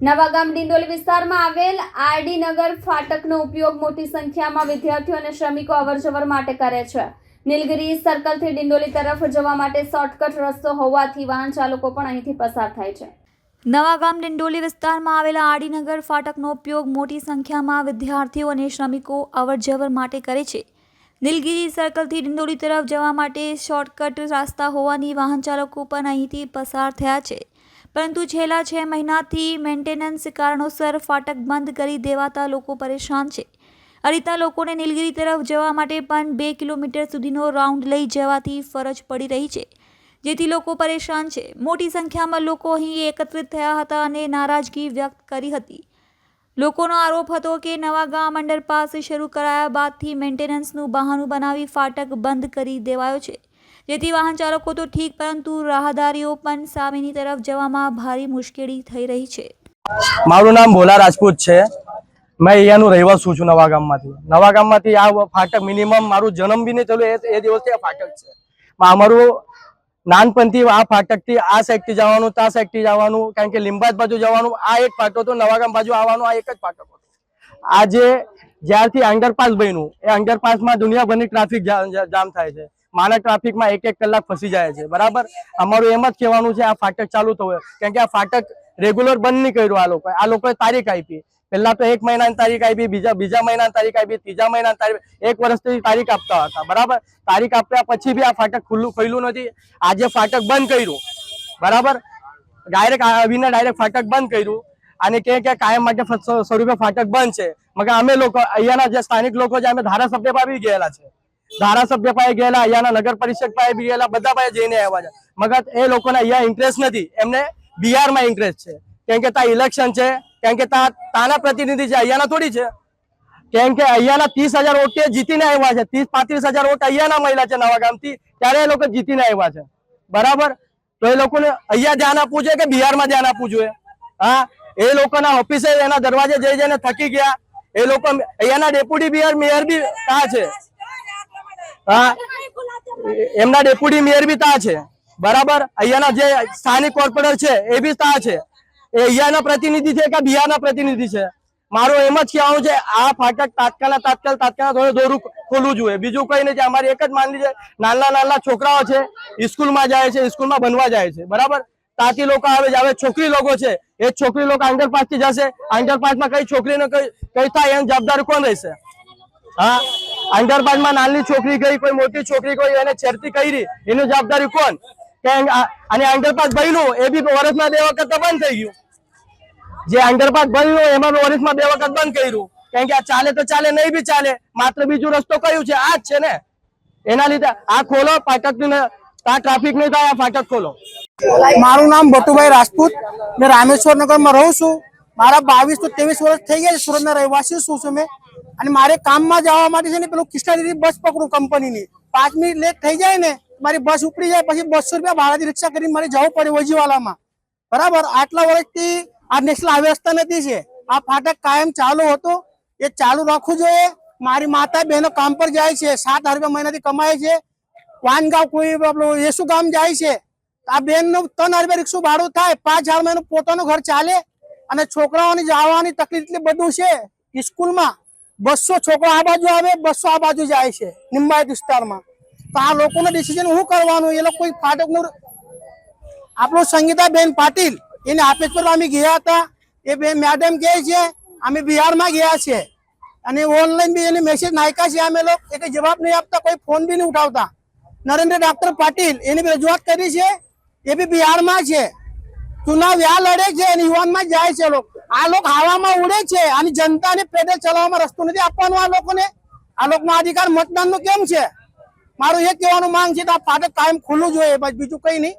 નવાગામ ડિંડોલી વિસ્તારમાં આવેલ આરડી નગર ફાટકનો ઉપયોગ મોટી સંખ્યામાં વિદ્યાર્થીઓ અને શ્રમિકો અવરજવર માટે કરે છે. નીલગીરી સર્કલથી ડિંડોલી તરફ જવા માટે શોર્ટકટ રસ્તો હોવાથી વાહન ચાલકો પણ અહીંથી પસાર થાય છે. નવાગામ ડિંડોલી વિસ્તારમાં આવેલા આડીનગર ફાટકનો ઉપયોગ મોટી સંખ્યામાં વિદ્યાર્થીઓ અને શ્રમિકો અવરજવર માટે કરે છે. નીલગીરી સર્કલથી ડિંડોલી તરફ જવા માટે શોર્ટકટ રસ્તા હોવાની વાહન ચાલકો પણ અહીંથી પસાર થયા છે. પરંતુ છેલ્લા છ મહિનાથી મેન્ટેનન્સ કારણોસર ફાટક બંધ કરી દેવાતા લોકો પરેશાન છે. અરીતા લોકોને નીલગિરી તરફ જવા માટે પણ બે કિલોમીટર સુધીનો રાઉન્ડ લઈ જવાથી ફરજ પડી રહી છે, જેથી લોકો પરેશાન છે. મોટી સંખ્યામાં લોકો અહીં એકત્રિત થયા હતા અને નારાજગી વ્યક્ત કરી હતી. લોકોનો આરોપ હતો કે નવા ગામ અંડરપાસ શરૂ કરાયા બાદથી મેન્ટેનન્સનું બહાનું બનાવી ફાટક બંધ કરી દેવાયો છે. જેથી વાહન ચાલકો તો ઠીક, પરંતુ રાહદારીઓ પણ સામેની તરફ જવામાં ભારે મુશ્કેલી થઈ રહી છે. મારું નામ ભોલા રાજપૂત છે. મેં અહીંયાનું રહેવાસું છું નવા ગામમાંથી. નવા ગામમાંથી આ ફાટક મિનિમમ મારું જન્મ બી નહીં થયેલું એ દિવસથી આ ફાટક છે. અમારું નાનપણથી આ ફાટકથી આ સાઈડથી જવાનું ત્યાં સાઈડથી જવાનું, કારણ કે લીંબાજ બાજુ જવાનું, આ એક ફાટો હતો નવાગામ બાજુ આવવાનું, આ એક જ ફાટક હતો. આજે જ્યારથી અંડરપાસ બન્યું, એ અંડરપાસમાં દુનિયાભરની ટ્રાફિક જામ થાય છે. માના ટ્રાફિકમાં એક એક કલાક ફસી જાય છે. બરાબર? અમારું એમ જ કહેવાનું છે, આ ફાટક ચાલુ થવું. કેમ કે આ ફાટક રેગ્યુલર બંધ નહીં કર્યું આ લોકોએ. આ લોકોએ તારીખ આપી. પહેલા તો એક મહિનાની તારીખ આપી, બીજા બીજા મહિનાની તારીખ આપી, ત્રીજા મહિનાની તારીખ એક વર્ષથી તારીખ આપતા હતા. બરાબર? તારીખ આપ્યા પછી બી આ ફાટક ખુલ્લું ખુલ્લું નથી. આજે ફાટક બંધ કર્યું. બરાબર? ડાયરેક્ટ આવીને ડાયરેક્ટ ફાટક બંધ કર્યું. અને કે કે કાયમ માટે સ્વરૂપે ફાટક બંધ છે. મગર અમે લોકો, અહીંયાના જે સ્થાનિક લોકો છે, અમે ધારાસભ્ય પાસે ગયેલા છે. ધારાસભ્ય પાસે ગયેલા, અહીંયાના નગર પરિષદ પાસે બી ગયેલા, બધા પાસે જઈને આવ્યા છે. મગર એ લોકોને અહીંયા ઇન્ટરેસ્ટ નથી. એમને બિહારમાં ઇન્ટરેસ્ટ છે. કેમ કે ત્યાં ઇલેક્શન છે, કેમ કે તાના પ્રતિનિધિ છે, અહીંયાના થોડી છે. કેમ કે અહીંયાના ત્રીસ હજાર વોટ જીતીને આવ્યા છે. ત્રીસ, પાંત્રીસ હજાર વોટ અહીંયાના મહિલા છે નવા ગામથી, ત્યારે એ લોકો જીતીને આવ્યા છે. બરાબર? તો એ લોકોને અહીંયા ધ્યાન આપવું જોઈએ કે બિહારમાં ધ્યાન આપવું જોઈએ? હા, એ લોકોના ઓફિસે એના દરવાજે જઈ જઈને થકી ગયા. એ લોકો, અહીંયાના ડેપ્યુટી બિહાર મેયર બી કા છે. હા? એમના ડેપ્યુટી મેયર બી તા છે. બરાબર? અહીંયાના જે સ્થાનિક કોર્પોરેટર છે, એ બી તા છે. એ અહીંયાના પ્રતિનિધિ છે કે બિહારના પ્રતિનિધિ છે? મારું એમ જ કહેવાનું છે, આ ફાટક તાત્કાલ તાત્કાલ તાત્કાલ થોડું દોરું ખોલવું જોઈએ. બીજું કઈ નથી અમારી એક જ માનવી છે, નાના નાના છોકરાઓ છે સ્કૂલમાં જાય છે સ્કૂલમાં બનવા જાય છે. બરાબર? તાતી લોકો આવે હવે છોકરી લોકો છે, એ છોકરી લોકો અંડરપાસથી જશે. અંડરપાસમાં કઈ છોકરીને કઈ કઈ થાય એમ જવાબદારી કોણ રહેશે? હા? અંડરપાસમાં નાની છોકરી ગઈ, કોઈ મોટી છોકરી ગઈ, એને છેડતી કરી. એની જવાબદારી કોણ? કે અને અંડરપાસ બન્યું, એ બી વર્ષમાં બે વખત બંધ થઈ ગયું. જે અંડરપાસ બન્યું, એમાં વર્ષમાં બે વખત બંધ કર્યું. કારણ કે આ ચાલે તો ચાલે, નહીં બી ચાલે, માત્ર બીજું રસ્તો કયું છે? આ જ છે ને. એના લીધે આ ખોલો ફાટક ટ્રાફિક નહીં થાય, આ ફાટક ખોલો. મારું નામ ભટુભાઈ રાજપૂત. મેં રામેશ્વર નગરમાં રહું છું. મારા બાવીસ તો ત્રેવીસ વર્ષ થઈ ગયા છે સુરતના રહેવાસી છું છું મેં. અને મારે કામમાં જવા માટે છે ને પેલું કૃષ્ણાજીની બસ પકડું કંપનીની. પાંચ મિનિટ લેટ થઈ જાય ને, મારી બસ ઉપડી જાય, પછી બસો રૂપિયા ભાડાથી રિક્ષા કરીને મારે જવું પડે વજીવાલામાં બરાબર? આટલા વર્ષથી આ નેશનલ હાઈવે રસ્તા નથી છે. આ ફાટક કાયમ ચાલુ હતો. એ ચાલુ રાખવું જોઈએ. મારી માતા બહેનો કામ પર જાય છે. સાત હજાર રૂપિયા મહિનાથી કમાય છે. વાનગાંવ કોઈ આપણું યેસુ ગામ જાય છે. આ બેનનું ત્રણ હજાર રિક્ષું ભાડું થાય. પાંચ હજાર એનું પોતાનું ઘર ચાલે. અને છોકરાઓની જવાની તકલીફ એટલી બધું છે. સ્કૂલમાં બસો છોકરો આ બાજુ આવે, બસો આ બાજુ જાય છે નિમ્બાયત વિસ્તારમાં. તો આ લોકોનું ડિસિઝન શું કરવાનું? એ લોકો ફાટકનું આપણું સંગીતાબેન પાટીલ, એને આપેજ પર અમે ગયા હતા. એ બે મેડમ કહે છે, અમે બિહારમાં ગયા છે. અને ઓનલાઈન બી એને મેસેજ નાખ્યા છે, અમે લોકો. એ કઈ જવાબ નહીં આપતા, કોઈ ફોન બી નહીં ઉઠાવતા. નરેન્દ્ર ડાક્ટર પાટીલ, એની રજૂઆત કરી છે, એ બી બિહારમાં છે. ચુનાવ વ્યા લડે છે અને યુવાનમાં જાય છે લોકો. આ લોકો હવામાં ઉડે છે અને જનતાને પેદલ ચલાવવામાં રસ્તો નથી આપવાનો આ લોકોને. આ લોકોનો અધિકાર મતદાનનો કેમ છે? મારું એ કહેવાનું માંગ છે કે આ ફાટક કાયમ ખુલ્લું જોઈએ બસ બીજું કઈ નહીં.